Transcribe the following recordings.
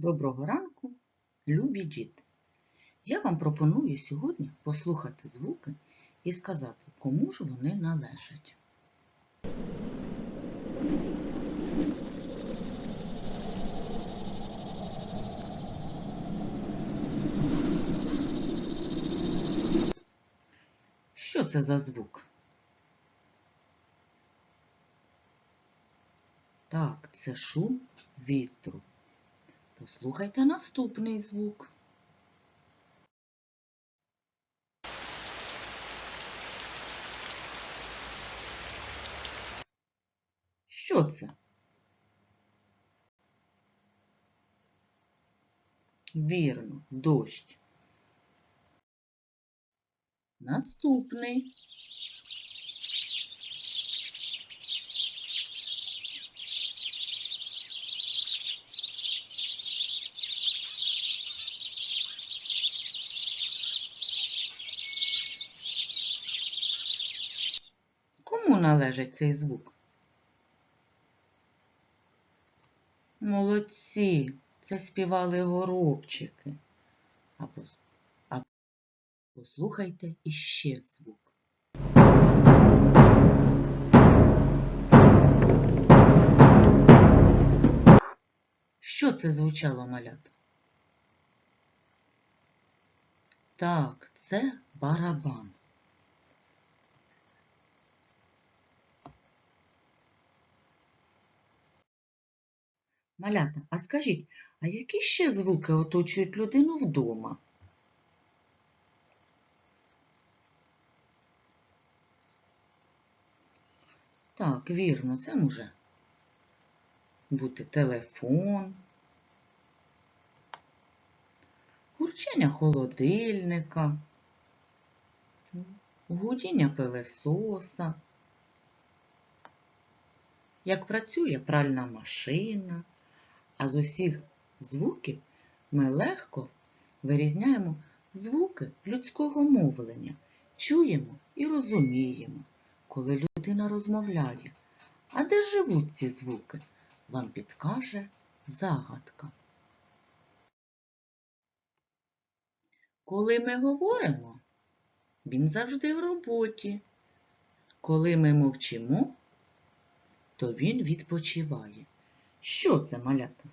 Доброго ранку, любі діти! Я вам пропоную сьогодні послухати звуки і сказати, кому ж вони належать. Що це за звук? Так, це шум вітру. Послухайте наступний звук. Що це? Вірно, дощ. Наступний. Кому належить цей звук? Молодці, це співали горобчики. А, пос... а послухайте іще звук. Що це звучало малята? Так, це барабан. Малята, а скажіть, а які ще звуки оточують людину вдома? Так, вірно, це може бути телефон, гурчання холодильника, гудіння пилесоса, як працює пральна машина. А з усіх звуків ми легко вирізняємо звуки людського мовлення, чуємо і розуміємо, коли людина розмовляє. А де живуть ці звуки? Вам підкаже загадка. Коли ми говоримо, він завжди в роботі. Коли ми мовчимо, то він відпочиває. Що це малята?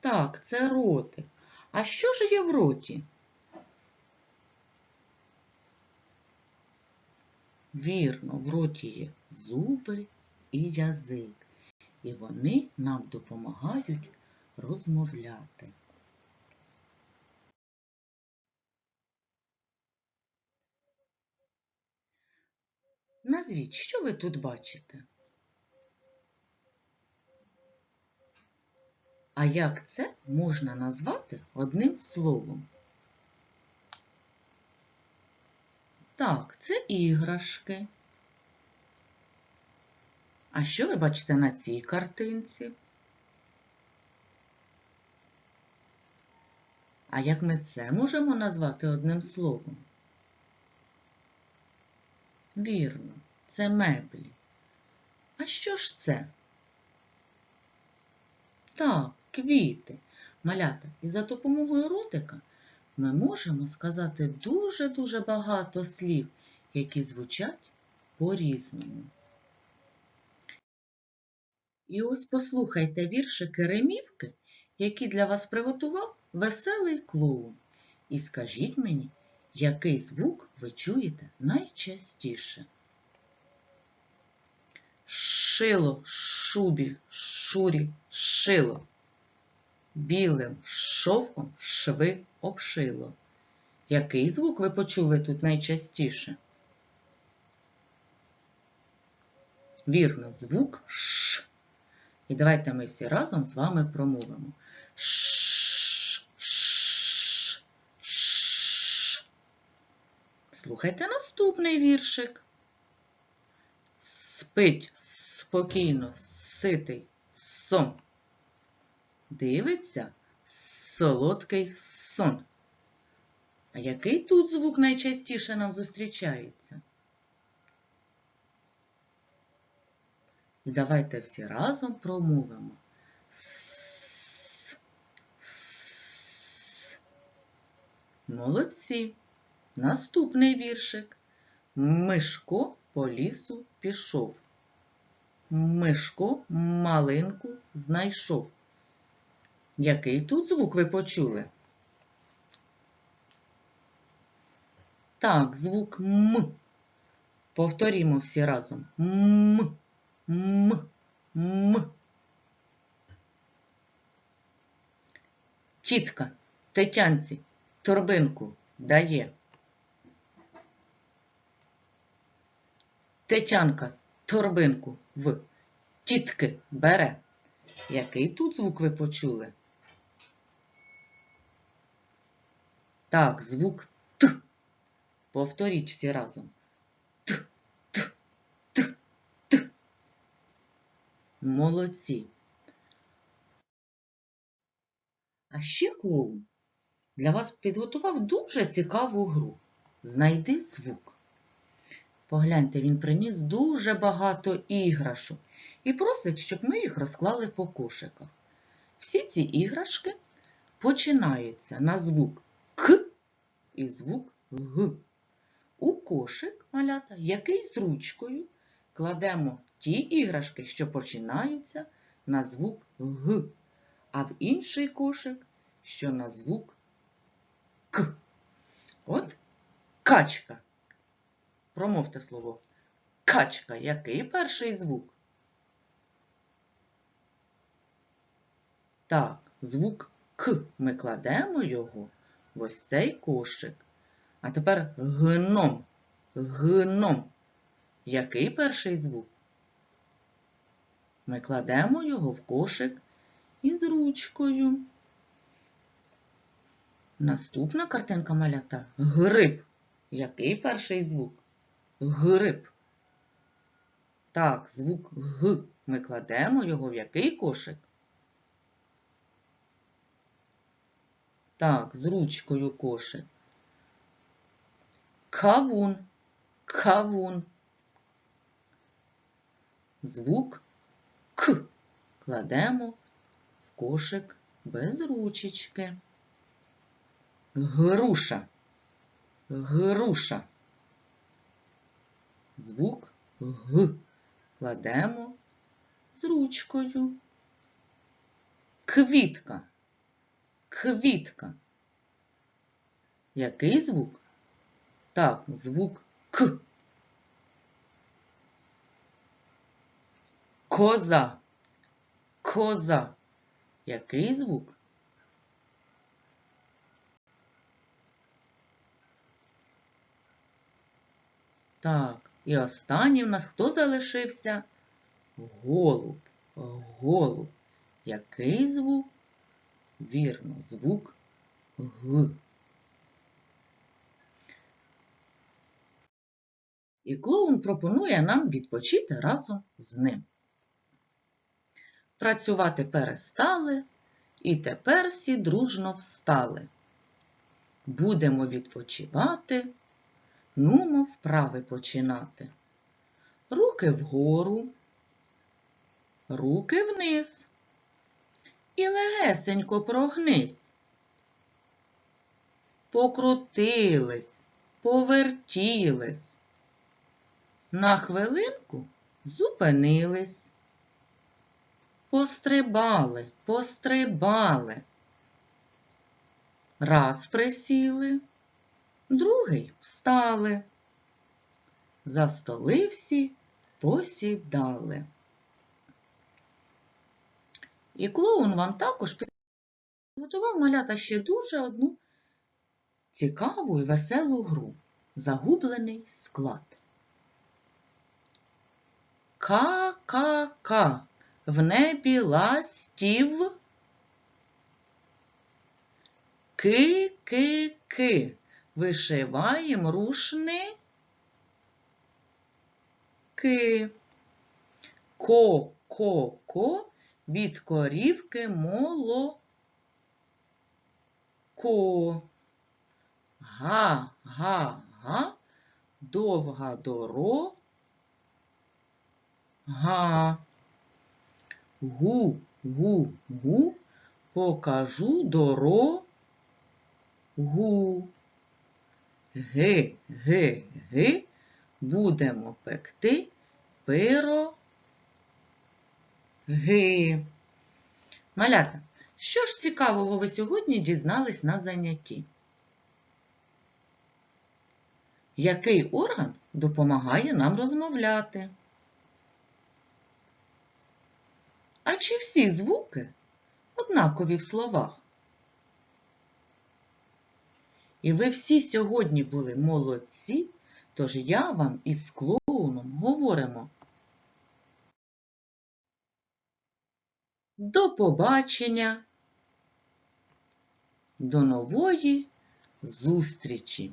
Так, це ротик. А що ж є в роті? Вірно, в роті є зуби і язик, і вони нам допомагають розмовляти. Назвіть, що ви тут бачите? А як це можна назвати одним словом? Так, це іграшки. А що ви бачите на цій картинці? А як ми це можемо назвати одним словом? Вірно, це меблі. А що ж це? Так, квіти, малята. І за допомогою ротика ми можемо сказати дуже-дуже багато слів, які звучать по-різному. І ось послухайте віршики ремівки, які для вас приготував веселий клоун. І скажіть мені, який звук ви чуєте найчастіше? Шило, шубі, шурі, шило. Білим шовком шви обшило. Який звук ви почули тут найчастіше? Вірно, звук Ш. І давайте ми всі разом з вами промовимо. Ш, ш, ш. Слухайте наступний віршик. Спить спокійно, ситий сон. Дивиться солодкий сон. А який тут звук найчастіше нам зустрічається? І давайте всі разом промовимо. С. Молодці. Наступний віршик. Мишко по лісу пішов. Мишко малинку знайшов. Який тут звук ви почули? Так, звук М. Повторімо всі разом. М. М. М. Тітка Тетянці торбинку дає. Тетянка торбинку в тітки бере. Який тут звук ви почули? Так, звук Т. Повторіть всі разом. Т, Т, Т, Т. Молодці. А ще клоун для вас підготував дуже цікаву гру. Знайди звук. Погляньте, він приніс дуже багато іграшок і просить, щоб ми їх розклали по кошиках. Всі ці іграшки починаються на звук К і звук Г. У кошик малята, який з ручкою кладемо ті іграшки, що починаються на звук Г, а в інший кошик, що на звук К. От качка. Промовте слово. Качка. Який перший звук? Так, звук К. Ми кладемо його в ось цей кошик. А тепер гном. Гном. Який перший звук? Ми кладемо його в кошик із ручкою. Наступна картинка малята гриб. Який перший звук? Гриб. Так, звук Г. Ми кладемо його в який кошик? Так, з ручкою кошик. Кавун. Кавун. Звук К. Кладемо в кошик без ручечки. Груша. Груша. Звук Г. Кладемо з ручкою. Квітка. Квітка. Який звук? Так, звук К. Коза. Коза. Який звук? Так, і останній в нас хто залишився? Голуб. Голуб. Який звук? Вірно, звук Г. І клоун пропонує нам відпочити разом з ним. Працювати перестали, і тепер всі дружно встали. Будемо відпочивати, нумо вправи починати. Руки вгору, руки вниз. І легесенько прогнись. Покрутились, повертілись. На хвилинку зупинились. Пострибали, пострибали. Раз присіли, другий встали. За столи всі посідали. І клоун вам також підготував малята ще дуже одну цікаву і веселу гру Загублений склад. Ка-ка-ка в небі ластів. Ки-ки-ки вишиваєм рушни. Ки. Ко-ко-ко від корівки молоко. Га-га-га, довга дорога. гу-гу-гу покажу дорогу. Ге-ге-ге будемо пекти пироги. Малята, що ж цікавого ви сьогодні дізнались на занятті? Який орган допомагає нам розмовляти? А чи всі звуки однакові в словах? І ви всі сьогодні були молодці, тож я вам із клоуном говоримо. До побачення, до нової зустрічі!